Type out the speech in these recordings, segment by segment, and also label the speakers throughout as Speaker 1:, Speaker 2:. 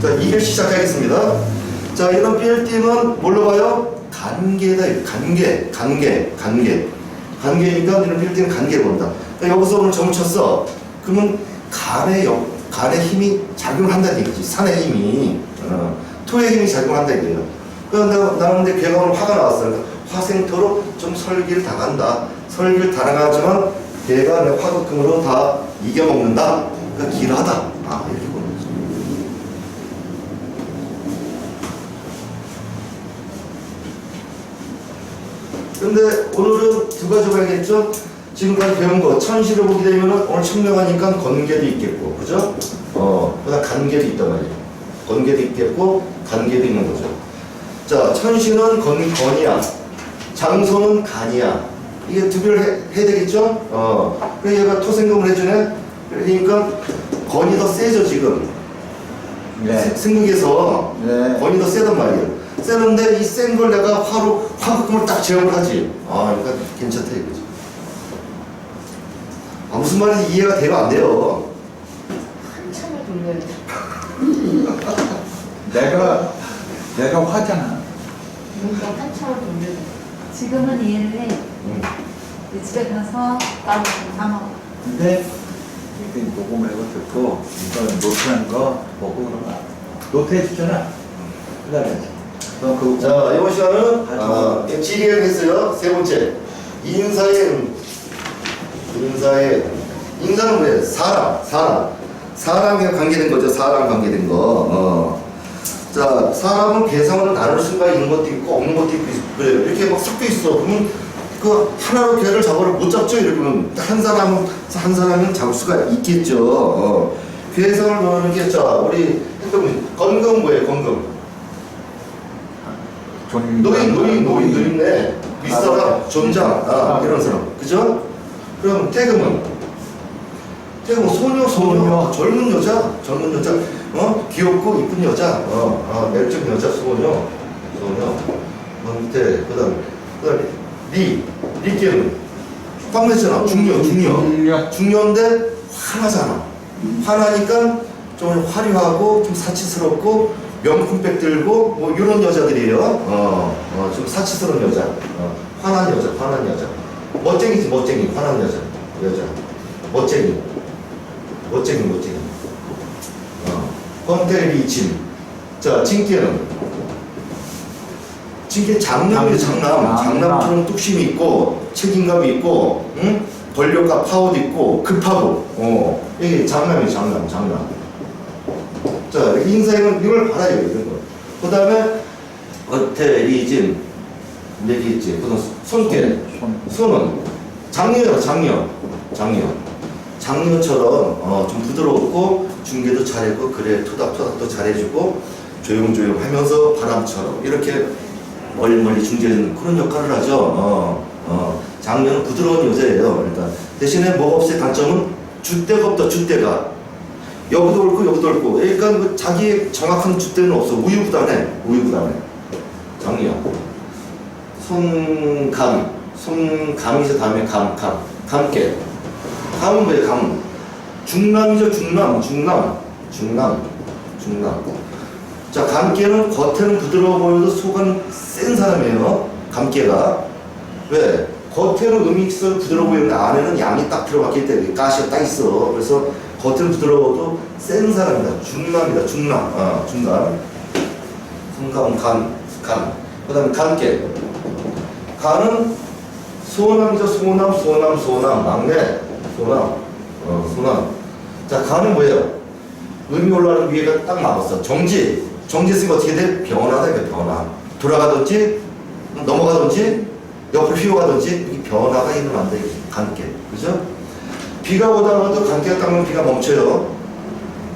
Speaker 1: 자, 이길 시작하겠습니다. 자, 이런 빌딩은 뭘로 봐요? 관계다. 관계, 관계, 관계. 관계니까 이런 빌딩은 관계를 본다. 그러니까 여기서 오늘 점 쳤어. 그러면 간의 역, 간의 힘이 작용한다는 얘기지. 산의 힘이. 어, 토의 힘이 작용한다. 그래서 내가, 나는 근데 걔가 오늘 화가 나왔어. 그러니까 화생토로 좀 설기를 당한다. 설기를 당하지만 걔가 내 화극금으로 다 이겨먹는다. 그러니까 길하다. 아, 이렇게 보는 거죠. 근데 오늘은 두 가지 봐야겠죠? 지금까지 배운 거 천시를 보게 되면 오늘 청명하니까 건계도 있겠고 그죠? 어, 그다음 간계도 있단 말이에요 건계도 있겠고 간계도 있는 거죠 자 천시는 건, 건이야 장소는 간이야 이게 두 개를 해, 해야 되겠죠? 어, 그래서 얘가 토생금을 해주네 그러니까 건이 더 세죠 지금
Speaker 2: 네.
Speaker 1: 승국에서
Speaker 2: 네.
Speaker 1: 건이 더 세단 말이에요. 세는데 이 센 걸 내가 화로 화극금을 딱 제압을 하지. 아, 그러니까 괜찮다 이거지. 아, 무슨 말인지 이해가 돼가 안 돼요.
Speaker 3: 한참을 돌려야 돼.
Speaker 2: 내가 내가 화잖아.
Speaker 3: 뭔가 한참을 돌려야 돼.
Speaker 4: 지금은 이해를 해.
Speaker 1: 음.
Speaker 4: 이제 집에 가서 따로 다 먹어.
Speaker 2: 근데 이렇게 녹음을 해고 듣고 이거 노트한 거 보고 그러면 노트해 주잖아. 그다음에 그럼 그
Speaker 1: 자, 이번 시간은 아, 지리를 했어요. 세 번째 인사의 음. 인사의 인사는 뭐예요? 사람, 사람, 사람에 관계된 거죠. 사람 관계된 거. 어. 자, 사람은 개성을 나눌 수가 있는 것도 있고 없는 것도 있고 그래요. 이렇게 막 섞여 있어. 그러면 그 하나로 개를 잡아를 못 잡죠. 이러면 한 사람은 한 사람은 잡을 수가 있겠죠. 어. 개성을 넣는 게 자, 우리 했던 건금 뭐예요? 건금.
Speaker 2: 존
Speaker 1: 노인, 노인, 노인, 노인네. 윗사람, 존장, 아, 이런 사람. 그죠? 그럼 태금은? 태금은 소녀, 소녀.
Speaker 2: 소녀.
Speaker 1: 젊은 여자, 젊은 여자. 어? 귀엽고 이쁜 여자. 어, 아, 매력적 여자, 소녀. 소녀. 어, 밑에, 그 다음, 그 다음에, 리. 리께는? 황했잖아. 중녀, 중녀.
Speaker 2: 중녀.
Speaker 1: 중녀인데 화나잖아. 화나니까 좀 화려하고 좀 사치스럽고 명품백 들고 뭐 이런 여자들이에요. 어, 어, 좀 사치스러운 여자. 어, 화난 여자, 화난 여자. 멋쟁이지, 멋쟁이. 화난 여자. 여자. 멋쟁이. 멋쟁이, 멋쟁이. 어, 권태리 진. 자, 진께는? 진께 장남이에요, 장남.
Speaker 2: 장남.
Speaker 1: 장남처럼 뚝심이 있고, 책임감이 있고, 응? 권력과 파워도 있고, 급하고, 어. 이게 장남이에요, 장남, 장남. 자, 인사에는 이걸 받아야 돼요, 이런 거. 그 다음에, 어태리진, 내기지, 그 다음 손길.
Speaker 2: 손.
Speaker 1: 손은 장녀요, 장녀. 장녀. 장녀처럼 어, 좀 부드럽고 중계도 잘했고 그래 토닥토닥도 잘해주고 조용조용 하면서 바람처럼 이렇게 멀리 멀리 중재하는 그런 역할을 하죠. 어, 어. 장녀는 부드러운 여자예요. 일단 대신에 뭐가 없어요? 단점은 줏대가 없다. 줏대가 여기도 옳고 여기도 옳고 그러니까 그 자기 정확한 줏대는 없어. 우유부단해. 우유부단해. 장녀. 손감, 손감이죠 다음에 감, 감, 감깨. 감은 뭐예요? 감. 중남이죠 중남, 중남, 중남, 중남. 자 감깨는 겉에는 부드러워 보여도 속은 센 사람이에요. 감깨가 왜? 겉에는 음익선 부드러워 보이는데 안에는 양이 딱 들어갔기 때문에 가시가 딱 있어. 그래서 겉에는 부드러워도 센 사람이다. 중남이다. 중남, 어, 중남. 손감, 간, 간. 그 다음에 간깨. 간은 소남이죠. 소남, 소남, 소남. 막내. 소남. 어, 소남. 자, 간은 뭐예요? 음이 올라가는 위에가 딱 막았어. 정지. 정지 쓰면 어떻게 돼? 변화다, 이거 변화. 돌아가든지, 넘어가든지, 옆으로 휘어가든지, 이 변화가 일어난다, 이게. 간깨. 그죠? 비가 오다가도 간깨가 닦으면 비가 멈춰요.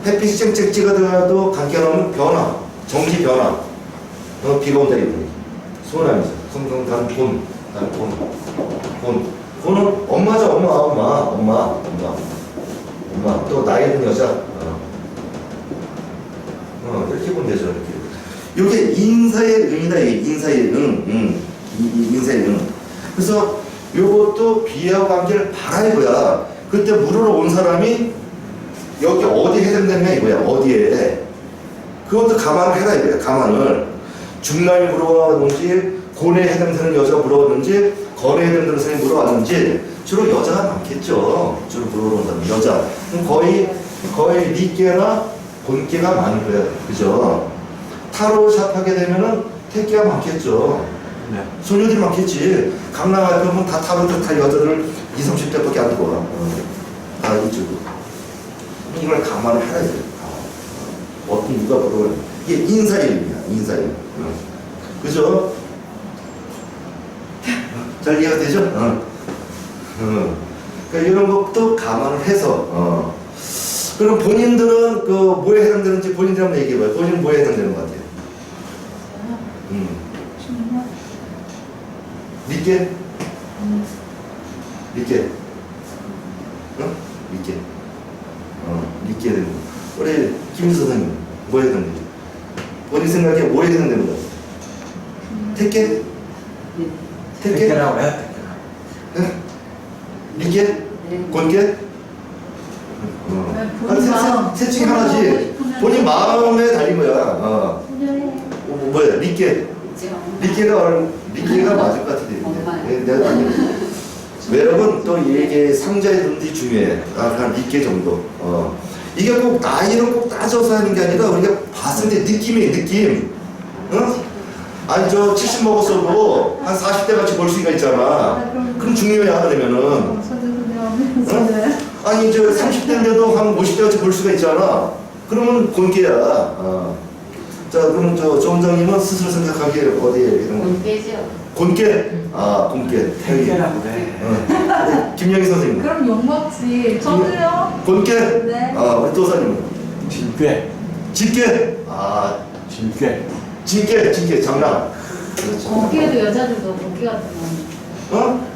Speaker 1: 햇빛이 쨍쨍 찍어들어도 간깨가 나오면 변화. 정지 변화. 어, 비가 온다, 이거. 소원합니다. 성경 단 돈, 단 돈, 돈. 돈은 엄마죠, 엄마, 엄마, 엄마, 엄마, 엄마. 또 나이 든 여자. 어. 어, 이렇게 보면 되죠, 이렇게. 이게 인사의 이게 인사의 응, 응, 이, 이 인사의 응. 그래서 요것도 비하고 관계를 봐라 이거야. 그때 물으러 온 사람이 여기 어디 해당되냐 이거야, 어디에. 그것도 감안을 해라 이거야. 감안을 중남이 물어봤는지 고뇌에 해당되는 여자가 물어봤는지 거래에 해당되는 사람이 물어봤는지 주로 여자가 많겠죠. 주로 물어보는 사람 여자. 그럼 거의 거의 니께나 본께가 많은 거야. 그죠? 타로샵 하게 되면은 택기가 많겠죠.
Speaker 2: 네.
Speaker 1: 소녀들이 많겠지. 강남 앞에 보면 다 타로도 다 여자들 20, 30대밖에 안 들어와. 어. 다 이쪽으로. 이걸 감안을 해야 돼. 아. 어떤 누가 물어보는 이게 인사일이야. 인사일. 어. 그죠? 잘 이해가 되죠? 어. 어. 그러니까 이런 것도 감안을 해서 어. 그럼 본인들은 그 뭐에 해당되는지 본인들 한번 얘기해봐요. 본인은 뭐에 해당되는 것 같아요? 음. 믿게? 믿게? 응? 믿게? 어, 믿게 되는 거. 우리 김수 선생님, 뭐에 해당되지? 본인 생각에 뭐에 해당되는 거야? 택게? 택게?
Speaker 2: 택배라고 해.
Speaker 1: 응? 믿게?
Speaker 3: 네.
Speaker 1: 권게? 어.
Speaker 4: 네.
Speaker 1: 셋- 셋 중에
Speaker 4: 본인
Speaker 1: 하나지. 본인 마음에 달린 거야. 어. 어, 뭐야? 믿게? 믿게가 얼- 믿게가 맞을 것 같은데.
Speaker 3: 엄마요.
Speaker 1: 네, 내가 아 니 매력은 또 이게 상자의 눈이 중요해. 아, 한 믿게 정도. 어. 이게 꼭 나이를 꼭 따져서 하는 게 아니라 우리가 봤을 때 느낌이 느낌. 응? 아니 저 70 먹었어도 한 40대 같이 볼 수가 있잖아. 그럼 중요해 그러면은.
Speaker 4: 선생님
Speaker 1: 아니 저 30대인데도 한 50대 같이 볼 수가 있잖아. 그러면 곤개야. 어. 자 그럼 저 정장님은 스스로 생각하기에 어디에 이런 거?
Speaker 3: 본게죠.
Speaker 1: 곤개? 아 곤개.
Speaker 2: 택배라고 해.
Speaker 1: 어. 네, 김영희 선생님.
Speaker 4: 그럼 욕먹지. 저도요.
Speaker 1: 곤개?
Speaker 4: 네.
Speaker 1: 아 우리 도사님.
Speaker 2: 진괴.
Speaker 1: 집게? 아
Speaker 2: 진괴.
Speaker 1: 진게 진게 장난. 그렇죠.
Speaker 3: 본게도 여자들도 본게 같은 거.
Speaker 1: 어?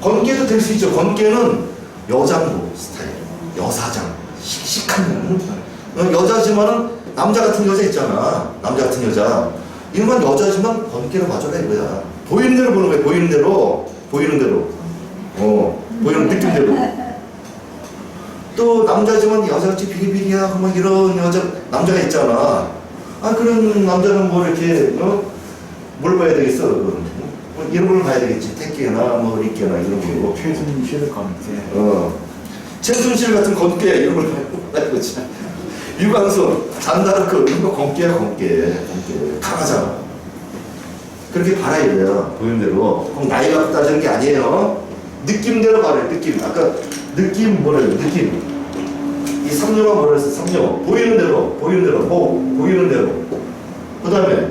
Speaker 1: 건개도 될 수 있죠. 건개는 여장부 스타일, 여사장, 씩씩한 어, 여자지만은 남자 같은 여자 있잖아. 남자 같은 여자. 이런 건 여자지만 건개로 봐줘라 이거야. 보이는 대로 보는 거야. 보이는 대로, 보이는 대로. 어, 보이는 느낌대로. 또 남자지만 여자같이 비리비리하고 막 이런 여자 남자가 있잖아. 아 그런 남자는 뭐 이렇게 어? 뭘 봐야 되겠어? 그건. 뭐 이런 걸 봐야 되겠지. 택기나 뭐 리끼나 이런 거.
Speaker 2: 최순실 검색.
Speaker 1: 어. 최순실 같은 건깨 이런 걸 봐야 되겠지. 유광수, 잔다르크 이런 거 건깨야 건깨. 건깨. 강하잖아. 그렇게 봐라 이거야. 보이는 대로. 그럼 나이 갖고 따지는 게 아니에요. 느낌대로 봐라. 느낌. 아까 느낌 뭐래요? 느낌. 이 삼녀가 뭐라 했어? 삼녀. 보이는 대로. 보이는 대로. 보. 보이는 대로. 그 다음에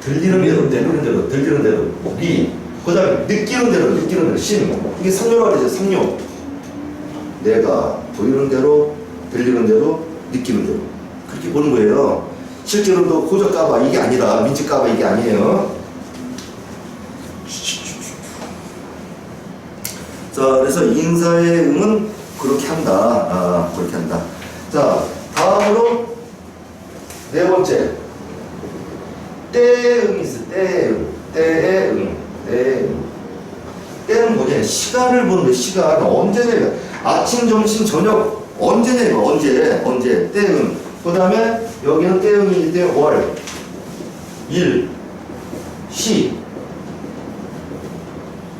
Speaker 1: 들리는 대로, 들리는 대로, 들리는 대로, 리. 그 다음에 느끼는 대로, 느끼는 대로, 신. 이게 삼녀 말이죠, 삼녀. 내가 보이는 대로, 들리는 대로, 대로. 그렇게 보는 거예요. 실제로도 고적 까봐 이게 아니라, 민지 까봐 이게 아니에요. 자, 그래서 인사의 응은 그렇게 한다. 아, 그렇게 한다. 자, 다음으로 네 번째. 때응이 있어, 때응. 때의 응. 때의 응. 때는 뭐냐? 시간을 보는 거야, 시간. 언제냐, 이거. 아침, 점심, 저녁. 언제냐, 이거. 언제, 언제. 때응. 그 다음에 여기는 때응이 때 월, 일, 시.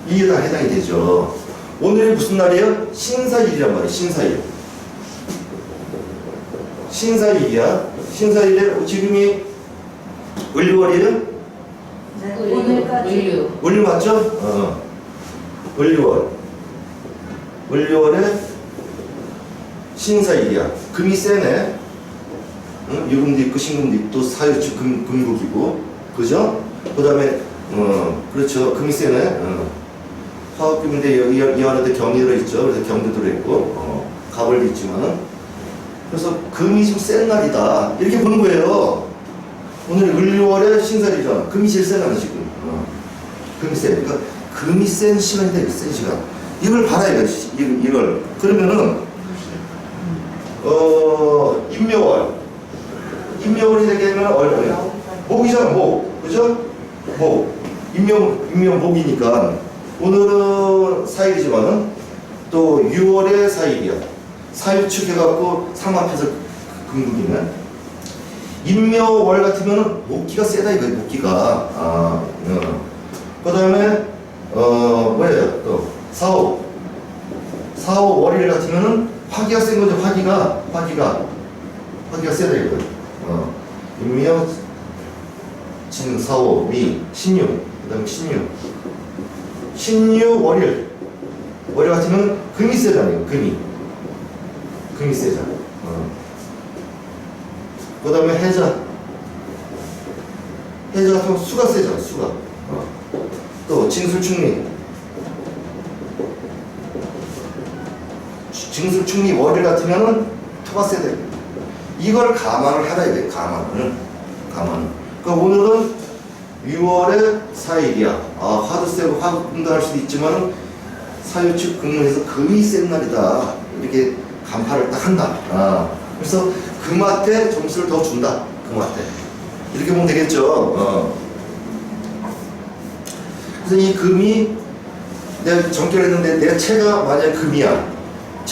Speaker 1: 이게 다 해당이 되죠. 오늘이 무슨 날이에요? 신사일이란 말이에요, 신사일. 신사일이야. 신사일에 지금이 을리월이에요?
Speaker 4: 네.
Speaker 3: 그
Speaker 4: 오늘까지.
Speaker 1: 을리 맞죠? 어. 을리월. 을리월에 신사일이야. 금이 세네. 응? 유금도 있고 신금도 있고 또 사유축 금, 금국이고. 그죠? 그 다음에, 어, 그렇죠. 금이 세네. 어. 화학금인데 여기 이 안에도 경이 들어있죠. 그래서 경도 들어있고, 어, 갑을도 있지만은. 그래서 금이 좀 센 날이다. 이렇게 보는 거예요. 오늘 을리월에 신살이잖아. 금이 제일 센 날이 지 금. 어. 금이 세. 그러니까 금이 센 시간이다. 센 시간. 이걸 봐라 이거. 이- 이걸. 그러면은 어 임묘월. 임묘월이 되게는 얼마야? 목이잖아 목. 그죠? 목. 임묘 임묘 목이니까 오늘은 사일이지만은 또 6월에 사일이야. 사일축 해갖고 삼합해서 금국이네. 인묘월 같으면은 목기가 세다 이거 목기가 아 어. 그다음에 어 뭐예요 또 사오 사오 월일 같으면은 화기가 센 거죠 화기가 화기가 화기가 세다 이거 어. 인묘 진 사오 미 신유 그다음에 신유. 신유 월일. 월일 같으면 금이 세잖아요 금이. 금이 세잖아. 어. 그 다음에 해자. 해자 거 수가 세잖아 수가. 어. 또 징술충리 징술충리 월일 같으면은 토가 세대 이걸 감안을 하라 이게 감안을 감안 그러니까 오늘은 6월에 4일이야. 아 화도 세고 화금도 할 수도 있지만 사유축 근무에서 금이 센 날이다. 이렇게 간파를 딱 한다. 아, 그래서 금한테 점수를 더 준다. 금한테 이렇게 보면 되겠죠? 어. 그래서 이 금이 내가 정결 했는데 내 체가 만약에 금이야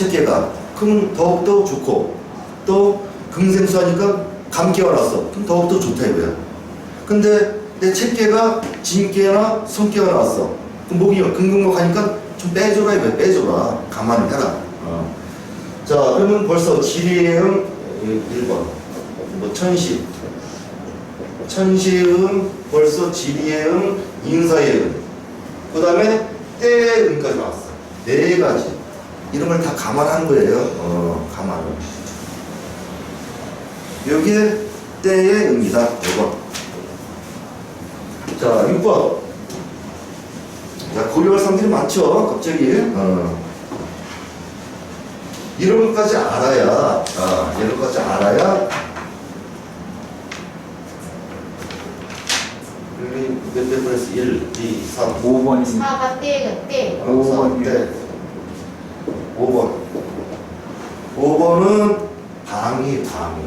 Speaker 1: 체계가 그럼 더욱더 좋고 또 금생수하니까 감기가 나왔어 그럼 더욱더 좋다 이거야. 근데 내 체계가 진계나 성계가 나왔어 그럼 목이 금금목하니까 좀 빼줘라 이거야. 빼줘라. 가만히 해라. 어. 자 그러면 벌써 지리해음 1번. 뭐 천시 천시음 벌써 지리해음 인사해음 그 다음에 때의 음까지 나왔어. 네 가지 이런 걸 다 감안한 거예요 어 감안을 여기에 때의 음이다 이거 자 6번 자 고려할 사람들이 많죠 갑자기 어. 이런 것까지 알아야 아, 이런 것까지 알아야 몇몇 번에서 1, 2, 3,
Speaker 2: 5번이
Speaker 3: 사가 떼가 떼.
Speaker 2: 오 번.
Speaker 1: 네. 5번. 5번은 방위, 방위.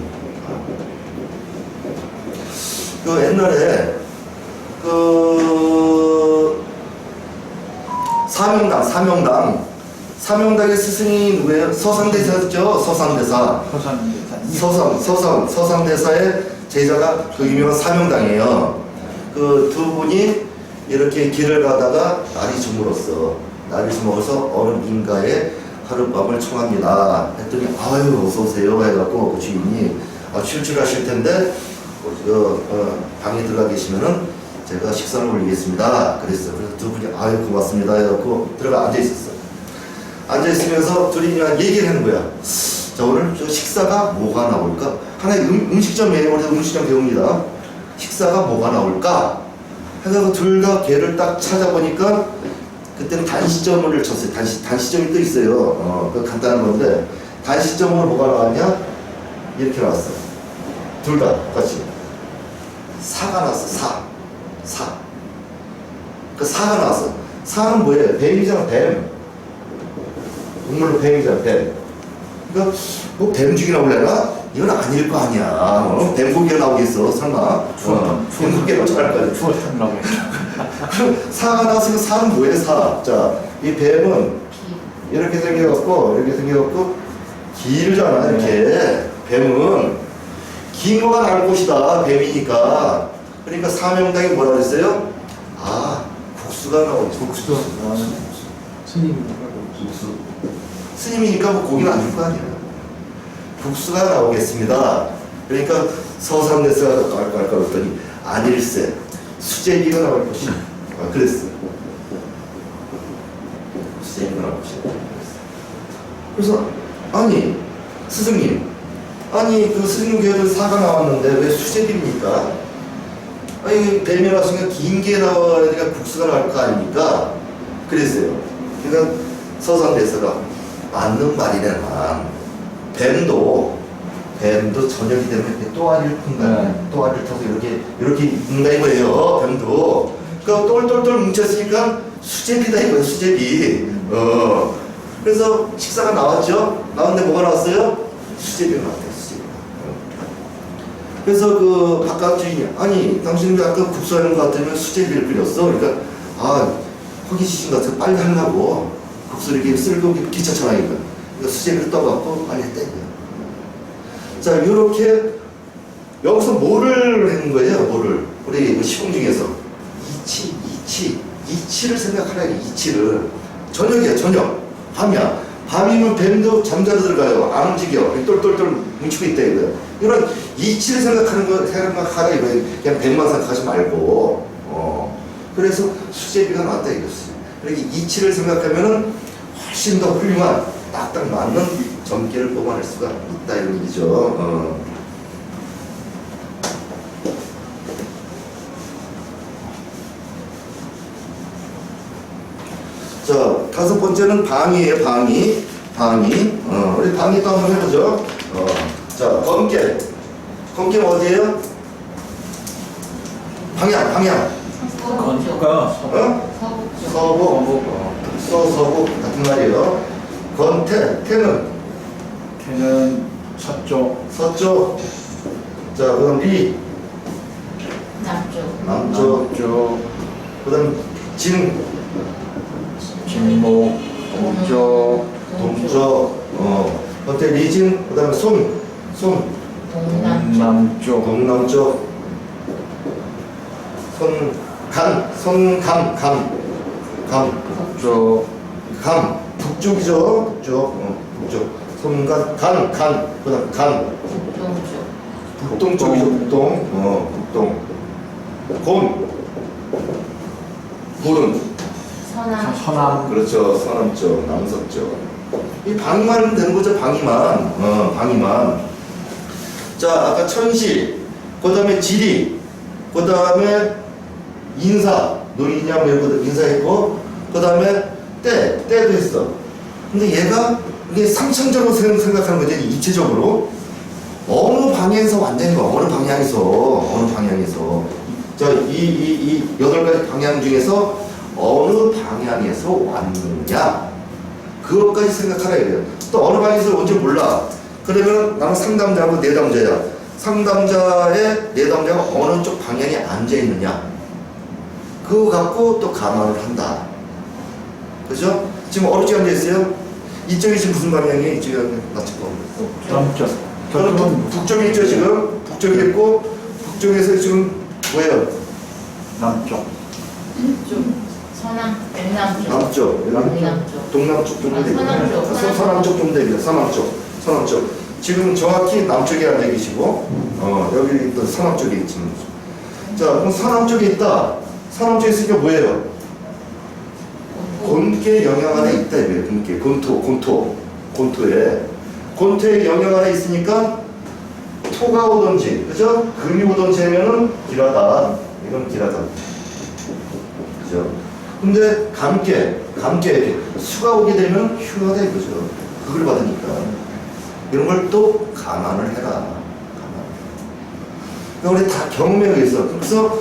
Speaker 1: 그 옛날에 그 사명당, 사명당, 사명당의 스승이 누구예요? 서상대사였죠? 서상대사.
Speaker 2: 서산대사님.
Speaker 1: 서상, 서상, 서상대사의 제자가 그 유명한 사명당이에요. 그 두 분이 이렇게 길을 가다가 날이 저물었어. 날이 저물어서 어느 민가에 하룻밤을 청합니다. 했더니 아유 어서 오세요 해갖고 그 주인이 아, 출출하실 텐데 어, 어, 방에 들어가 계시면은 제가 식사를 올리겠습니다. 그랬어. 그래서 두 분이 아유 고맙습니다 해갖고 들어가 앉아 있었어. 앉아 있으면서 둘이 그냥 얘기를 하는 거야. 자 오늘 저 식사가 뭐가 나올까? 하나의 음, 음식점이에요. 우리 음식점 배웁니다. 식사가 뭐가 나올까? 해서 둘 다 걔를 딱 찾아보니까 그때는 단시점을 쳤어요. 단시 단시점이 또 있어요. 어, 그 간단한 건데 단시점으로 뭐가 나왔냐? 이렇게 나왔어. 둘 다 같이 사가 나왔어. 사, 사. 그 사가 나왔어. 사는 뭐예요? 뱀이잖아. 뱀. 동물로 뱀이잖아. 뱀. 그러니까 뭐 뱀 죽이 나올래나? 이건 아닐 거 아니야. 어? 뱀고기가 나오겠어, 설마. 어, 뱀고기가 어떡할 거야.
Speaker 2: 추웠다고 했죠.
Speaker 1: 그럼 사가 나왔으면 사는 뭐예요, 사? 자, 이 뱀은 이렇게 생겨갖고, 이렇게 생겨갖고, 길잖아, 이렇게. 뱀은 긴 거가 나올 곳이다, 뱀이니까. 그러니까 사명당이 뭐라 그랬어요? 아, 국수가 나오지. 국수.
Speaker 2: 스님.
Speaker 1: 국수. 스님이니까 뭐 고기는 안 줄 거 아니야. 국수가 나오겠습니다. 그러니까 서상대사가 깔깔깔 했더니 안일세 수제비가 나올 것이다. 아, 그랬어. 수제비가 나올 것이다. 그래서 아니 스승님 아니 그 스승님 교회도 사가 나왔는데 왜 수제비입니까? 아니 뱀이 나왔으니까 긴게 나와야 되니까 국수가 나올 거 아닙니까? 그랬어요. 그러니까 서상 대사가 맞는 말이네만 뱀도 뱀도 저녁이 되면 이렇게 또아리를 푼다.
Speaker 2: 네.
Speaker 1: 또아리를 터서 이렇게 이렇게 있는다 이거예요. 뱀도. 그러니까 똘똘똘 뭉쳤으니까 수제비다 이거예요. 수제비. 어. 그래서 식사가 나왔죠. 나왔는데 뭐가 나왔어요? 수제비가 나왔대요. 수제비가. 어. 그래서 그 바깥 주인이 아니 당신이 아까 국수하는 것 같으면 수제비를 끓였어. 그러니까 아 호기심 같아 빨리 하려고 국수 이렇게 쓸고 귀찮잖아 이거. 그러니까 수제비를 떠갖고 빨리 했다 이거야. 자 이렇게 여기서 뭐를 하는 거예요? 뭐를? 우리 그 시공 중에서 이치, 이치, 이치를 생각하라 이치를. 저녁이야 저녁. 밤이야. 밤이면 뱀도 잠자러 들어가요. 안 움직여. 똘똘똘 뭉치고 있다 이거야. 이런 이치를 생각하는 거 생각하라 이거야. 그냥 뱀만 생각하지 말고. 어. 그래서 수제비가 나왔다 이거지. 이렇게 이치를 생각하면은 훨씬 더 훌륭한 딱딱 맞는 점괘를 뽑아낼 수가 있다 이런 얘기죠. 어. 자, 다섯 번째는 방위예요, 방위. 방위. 어, 우리 방위 또 한번 해보죠. 어, 자, 검게. 검게는 어디예요? 방향, 방향.
Speaker 2: 건가
Speaker 1: 어?
Speaker 3: 서북 쪽.
Speaker 1: 서부, 서 서부 같은 말이에요. 건태, 태는
Speaker 2: 걔는 서쪽
Speaker 1: 서쪽. 자, 그다음 리,
Speaker 3: 남쪽.
Speaker 1: 남쪽.
Speaker 2: 남쪽
Speaker 1: 그 다음 진,
Speaker 2: 진목 동쪽
Speaker 1: 동쪽. 어, 건태 리진, 그다음에 손, 손.
Speaker 3: 동남쪽.
Speaker 2: 남쪽.
Speaker 1: 동남쪽. 손, 간, 손감, 감, 감,
Speaker 2: 북쪽.
Speaker 1: 감, 북쪽이죠, 북쪽, 어, 북쪽, 손간, 간, 간, 그 다음 간,
Speaker 3: 북동쪽.
Speaker 1: 북동쪽이죠, 북동, 어, 북동, 곤, 곤은
Speaker 3: 서남.
Speaker 2: 서남
Speaker 1: 그렇죠, 서남 쪽, 남서쪽. 이 방위만 되는 거죠, 방위만, 어, 방위만. 자, 아까 천시, 그 다음에 지리, 그 다음에 인사, 노리냐 외고 인사했고, 그 다음에 때, 때도 했어. 근데 얘가 이게 상층적으로 생- 생각하는 거지, 입체적으로. 어느 방향에서 거, 어느 방향에서, 어느 방향에서. 자, 이, 이, 이 여덟 가지 방향 중에서 어느 방향에서 왔느냐. 그것까지 생각하라 이래요. 또 어느 방향에서 온지 몰라. 그러면 나는 상담자하고 내담자야. 상담자의 내담자가 어느 쪽 방향에 앉아 있느냐. 그거 갖고 또 감안을 한다. 그죠? 지금 어느 쪽에 앉아 있어요? 이쪽이 지금 무슨 방향이에요? 이쪽이 방.
Speaker 2: 남쪽
Speaker 1: 저는 북, 북쪽에 있죠 지금. 북쪽에 있고 북쪽에서 지금 뭐예요?
Speaker 2: 남쪽
Speaker 3: 쪽. 서남. 동남쪽.
Speaker 1: 남쪽.
Speaker 3: 동남쪽.
Speaker 1: 동남쪽
Speaker 3: 아,
Speaker 1: 됩니다.
Speaker 3: 서남쪽,
Speaker 1: 서-
Speaker 3: 서남쪽.
Speaker 1: 됩니다. 서남쪽. 서남쪽. 지금 정확히 남쪽에 앉아 계시고, 어, 여기 또 서남쪽에 있지는. 자, 그럼 서남쪽에 있다. 서남쪽에 있으니까 뭐예요? 곤계 영향 안에 있다 이거예요. 곤계. 곤토, 곤토. 곤토에. 곤토에 영향 안에 있으니까 토가 오든지, 그죠? 금이 오든지 하면은 길하다. 이건 길하다. 그죠? 근데 감깨, 감깨, 수가 오게 되면 휴가다 이거죠. 그걸 받으니까. 이런 걸 또 감안을 해라. 감안. 그러니까 우리 다 경험에 의해서. 그래서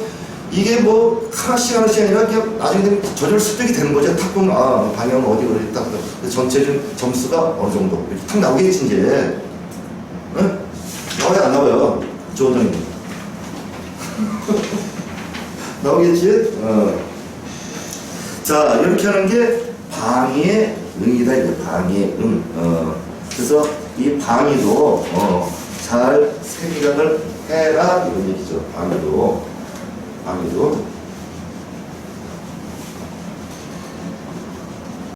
Speaker 1: 이게 뭐 하나씩 하나씩 아니라 그냥 나중에 되면 조절 습득이 되는 거죠. 탁 보면 아 방향은 어디 그랬다. 전체적인 점수가 어느 정도 이렇게 탁 나오겠지 이제. 응? 나와요 안 나와요? 조원장님. 나오겠지? 어. 자 이렇게 하는 게 방위의 응이다 이거 방위의 응. 어. 그래서 이 방위도 어, 잘 생각을 해라 이런 얘기죠. 방위도 방위도